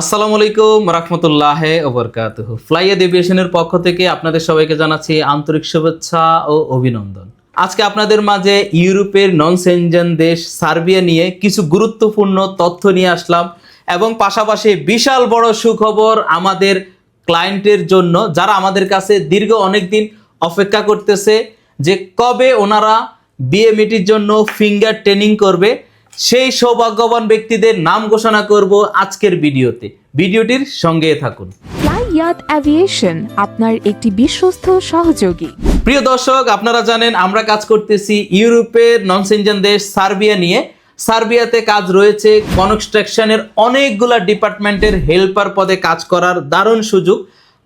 আসসালামু আলাইকুম রহমতুল্লাহ ওবরকাত ফ্লাইয়াদ এভিয়েশনের পক্ষ থেকে আপনাদের সবাইকে জানাচ্ছি আন্তরিক শুভেচ্ছা ও অভিনন্দন। আজকে আপনাদের মাঝে ইউরোপের নন সেনজেন দেশ সার্বিয়া নিয়ে কিছু গুরুত্বপূর্ণ তথ্য নিয়ে আসলাম এবং পাশাপাশি বিশাল বড় সুখবর আমাদের ক্লায়েন্টের জন্য যারা আমাদের কাছে দীর্ঘ অনেক দিন অপেক্ষা করতেছে যে কবে ওনারা বিএমইটির জন্য ফিঙ্গার ট্রেনিং করবে সেই সৌভাগ্যবান ব্যক্তিদের নাম ঘোষণা করব আজকের ভিডিওতে। ভিডিওটির সঙ্গে থাকুন। ফ্লাই অ্যাভিয়েশন আপনার একটি বিশ্বস্ত সহযোগী। প্রিয় দর্শক আপনারা জানেন আমরা কাজ করতেছি ইউরোপের নন সেনজেন দেশ সার্বিয়া নিয়ে। সার্বিয়াতে কাজ রয়েছে কনস্ট্রাকশনের অনেকগুলা ডিপার্টমেন্টের হেল্পার পদে কাজ করার দারুণ সুযোগ।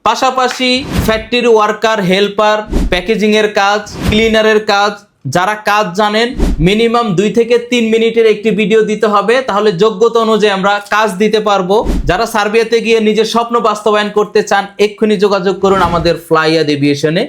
পাশাপাশি ফ্যাক্টরি ওয়ার্কার হেল্পার প্যাকেজিংয়ের কাজ ক্লিনারের কাজ যারা কাজ জানেন, মিনিমাম দুই থেকে তিন মিনিটের একটি ভিডিও দিতে হবে। তাহলে যোগ্যতা অনুযায়ী আমরা কাজ দিতে পারব। যারা সার্বিয়াতে গিয়ে নিজের স্বপ্ন বাস্তবায়ন করতে চান, এক্ষুনি যোগাযোগ করুন আমাদের ফ্লাইয়াদ এভিয়েশনে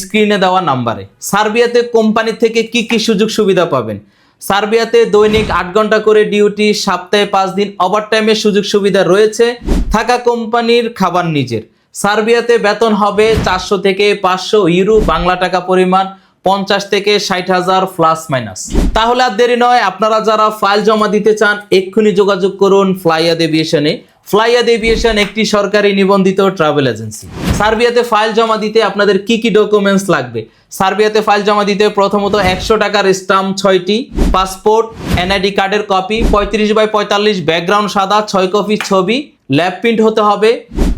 স্ক্রিনে দেওয়া নাম্বারে। সার্বিয়াতে কোম্পানি থেকে কি কি সুযোগ সুবিধা পাবেন? সার্বিয়াতে দৈনিক আট ঘণ্টা করে ডিউটি, সপ্তাহে পাঁচ দিন ওভারটাইমের সুযোগ সুবিধা রয়েছে। থাকা কোম্পানির খাবার নিজের। সার্বিয়াতে বেতন হবে চারশো থেকে পাঁচশো ইউরো বাংলা টাকা পরিমাণ। পঞ্চাশ থেকে ষাট হাজার প্লাস মাইনাস তাহলে আর দেরি নয়, আপনারা যারা ফাইল জমা দিতে চান, এক্ষুনি যোগাযোগ করুন ফ্লাইয়াদ এভিয়েশনে ফ্লাইয়াদ এভিয়েশন একটি সরকারি নিবন্ধিত ট্রাভেল এজেন্সি সার্বিয়াতে ফাইল জমা দিতে আপনাদের কি কি ডকুমেন্টস লাগবে? সার্বিয়াতে ফাইল জমা দিতে প্রথমত একশো টাকার স্টাম্প ছয়টি পাসপোর্ট এনআইডি কার্ডের কপি পঁয়ত্রিশ বাই পঁয়তাল্লিশ ব্যাকগ্রাউন্ড সাদা, ছয় কপি ছবি ল্যাব প্রিন্ট হতে হবে।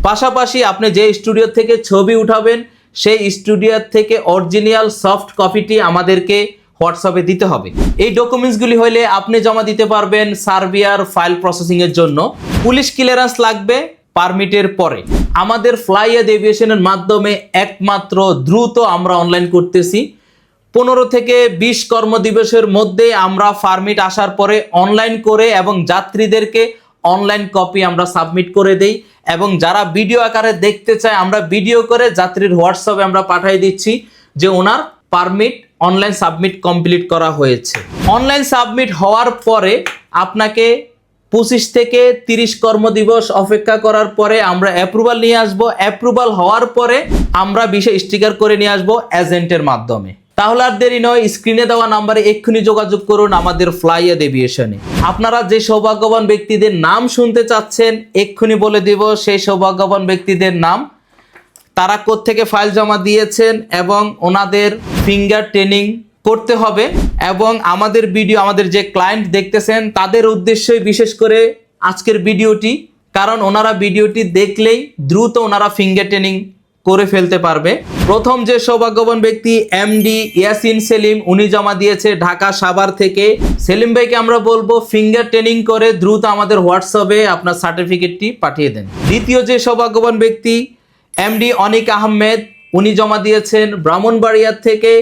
পাশাপাশি আপনি যে স্টুডিও থেকে ছবি উঠাবেন সেই স্টুডিও থেকে অরিজিনাল সফট কপিটি আমাদেরকে হোয়াটসঅ্যাপে দিতে হবে। এই ডকুমেন্টসগুলি হলে আপনি জমা দিতে পারবেন সার্বিয়ার ফাইল প্রসেসিং এর জন্য। পুলিশ ক্লিয়ারেন্স লাগবে পারমিটের পরে। আমাদের ফ্লাইয়াদ এভিয়েশনের মাধ্যমে একমাত্র দ্রুত আমরা অনলাইন করতেছি। পনেরো থেকে বিশ কর্মদিবসের মধ্যে আমরা পারমিট আসার পরে অনলাইন করে এবং যাত্রীদেরকে অনলাইন কপি আমরা সাবমিট করে দেই এবং যারা ভিডিও আকারে দেখতে চায়, আমরা ভিডিও করে যাত্রীর হোয়াটসঅ্যাপে আমরা পাঠিয়ে দিচ্ছি যে ওনার পারমিট অনলাইন সাবমিট কমপ্লিট করা হয়েছে। অনলাইন সাবমিট হওয়ার পরে আপনাকে পঁচিশ থেকে তিরিশ কর্মদিবস অপেক্ষা করার পরে আমরা অ্যাপ্রুভাল নিয়ে আসব। অ্যাপ্রুভাল হওয়ার পরে আমরা বিষয় স্টিকার করে নিয়ে আসব এজেন্টের মাধ্যমে। তাহলে আর দেরি নয় স্ক্রিনে দেওয়া নাম্বারে এক্ষুনি যোগাযোগ করুন আমাদের ফ্লাইয়াদ এভিয়েশনে আপনারা যে সৌভাগ্যবান ব্যক্তিদের নাম শুনতে চাচ্ছেন, এক্ষুনি বলে দিব সেই সৌভাগ্যবান ব্যক্তিদের নাম। তারা থেকে ফাইল জমা দিয়েছেন এবং ওনাদের ফিঙ্গার ট্রেনিং করতে হবে এবং আমাদের ভিডিও আমাদের যে ক্লায়েন্ট দেখতেছেন, তাদের উদ্দেশ্যই বিশেষ করে আজকের ভিডিওটি কারণ ওনারা ভিডিওটি দেখলেই দ্রুত ওনারা ফিঙ্গার ট্রেনিং করে ফেলতে পারবে। প্রথম যে সৌভাগ্যবান ব্যক্তি এমডি ইয়াসিন সেলিম, উনি জমা দিয়েছে ঢাকা সাভার থেকে। সেলিম ভাইকে আমরা বলব ফিঙ্গার ট্রেনিং করে দ্রুত আমাদের হোয়াটসঅ্যাপে আপনার সার্টিফিকেটটি পাঠিয়ে দেন। দ্বিতীয় যে সৌভাগ্যবান ব্যক্তি এমডি অনিক আহমেদ, উনি জমা দিয়েছেন ব্রাহ্মণবাড়িয়ার থেকে।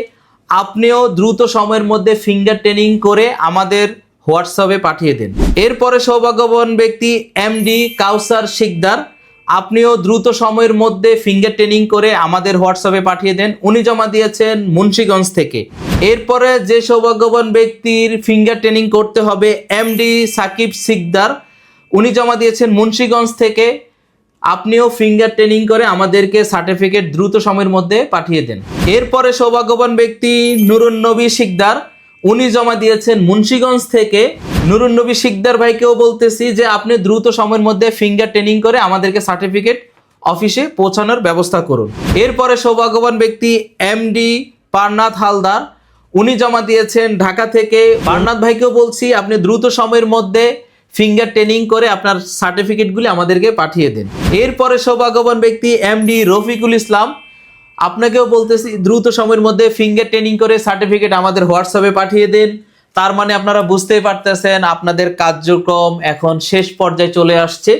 আপনিও দ্রুত সময়ের মধ্যে ফিঙ্গার ট্রেনিং করে আমাদের হোয়াটসঅ্যাপে পাঠিয়ে দেন। এরপরে সৌভাগ্যবান ব্যক্তি এমডি কাউসার শিকদার আপনিও দ্রুত সময়ের মধ্যে ফিঙ্গার ট্রেনিং করে আমাদের হোয়াটসঅ্যাপে পাঠিয়ে দেন। উনি জমা দিয়েছেন মুন্সীগঞ্জ থেকে। এরপরে যে সৌভাগ্যবান ব্যক্তির ফিঙ্গার ট্রেনিং করতে হবে এমডি সাকিব সিকদার, উনি জমা দিয়েছেন মুন্সীগঞ্জ থেকে। আপনিও ফিঙ্গার ট্রেনিং করে আমাদেরকে সার্টিফিকেট দ্রুত সময়ের মধ্যে পাঠিয়ে দেন। এরপরে সৌভাগ্যবান ব্যক্তি নুরুন সিকদার, উনি জমা দিয়েছেন মুন্সীগঞ্জ থেকে। নুরুন নবী শিকদার ভাইকেও বলতেছি যে আপনি দ্রুত সময়ের মধ্যে ফিঙ্গার ট্রেনিং করে আমাদেরকে সার্টিফিকেট অফিসে পৌঁছানোর ব্যবস্থা করুন। এরপরে সৌভাগ্যবান ব্যক্তি এমডি পারনাথ হালদার, উনি জমা দিয়েছেন ঢাকা থেকে। পারনাথ ভাইকেও বলছি, আপনি দ্রুত সময়ের মধ্যে ফিঙ্গার ট্রেনিং করে আপনার সার্টিফিকেটগুলি আমাদেরকে পাঠিয়ে দেন। এরপরে সৌভাগ্যবান ব্যক্তি এমডি রফিকুল ইসলাম, আপনাকেও বলতেছি, দ্রুত সময়ের মধ্যে ফিঙ্গার ট্রেনিং করে সার্টিফিকেট আমাদের হোয়াটসঅ্যাপে পাঠিয়ে দেন। তার মানে আপনারা বুঝতেই পারতেছেন, আপনাদের কার্যক্রম এখন শেষ পর্যায়ে চলে আসছে।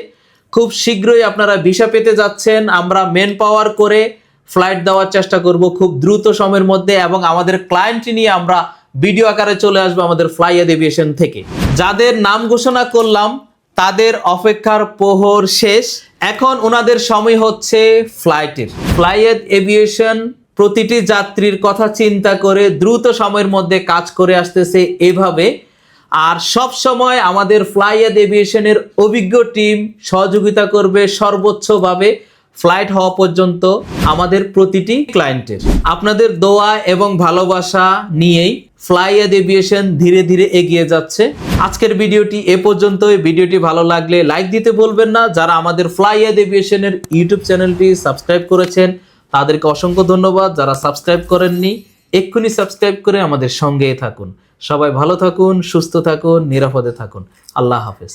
খুব শীঘ্রই আপনারা ভিসা পেতে যাচ্ছেন, আমরা মেন পাওয়ার করে ফ্লাইট দেওয়ার চেষ্টা করব খুব দ্রুত সময়ের মধ্যে এবং আমাদের ক্লায়েন্ট নিয়ে আমরা ভিডিও আকারে চলে আসব আমাদের ফ্লাইয়াদ এভিয়েশন থেকে। যাদের নাম ঘোষণা করলাম, তাদের অপেক্ষার প্রহর শেষ। এখন ওনাদের সময় হচ্ছে ফ্লাইটের। ফ্লাইয়াদ এভিয়েশন প্রতিটি যাত্রীর কথা চিন্তা করে দ্রুত সময়ের মধ্যে কাজ করে আসতেছে এভাবে। আর সব সময় আমাদের ফ্লাইয়াদ এভিয়েশনের অভিজ্ঞ টিম সহযোগিতা করবে সর্বোচ্চভাবে ফ্লাইট হওয়া পর্যন্ত আমাদের প্রতিটি ক্লায়েন্টের আপনাদের দোয়া এবং ভালোবাসা নিয়েই ফ্লাইয়াদ এভিয়েশন ধীরে ধীরে এগিয়ে যাচ্ছে। আজকের ভিডিওটি এ পর্যন্তই। ভিডিওটি ভালো লাগলে লাইক দিতে বলবেন না। যারা আমাদের ফ্লাইয়াদ এভিয়েশনের ইউটিউব চ্যানেলটি সাবস্ক্রাইব করেছেন তাদেরকে অসংখ্য ধন্যবাদ যারা সাবস্ক্রাইব করেননি। এক্ষুনি সাবস্ক্রাইব করে আমাদের সঙ্গেই থাকুন। সবাই ভালো থাকুন, সুস্থ থাকুন, নিরাপদে থাকুন। আল্লাহ হাফেজ।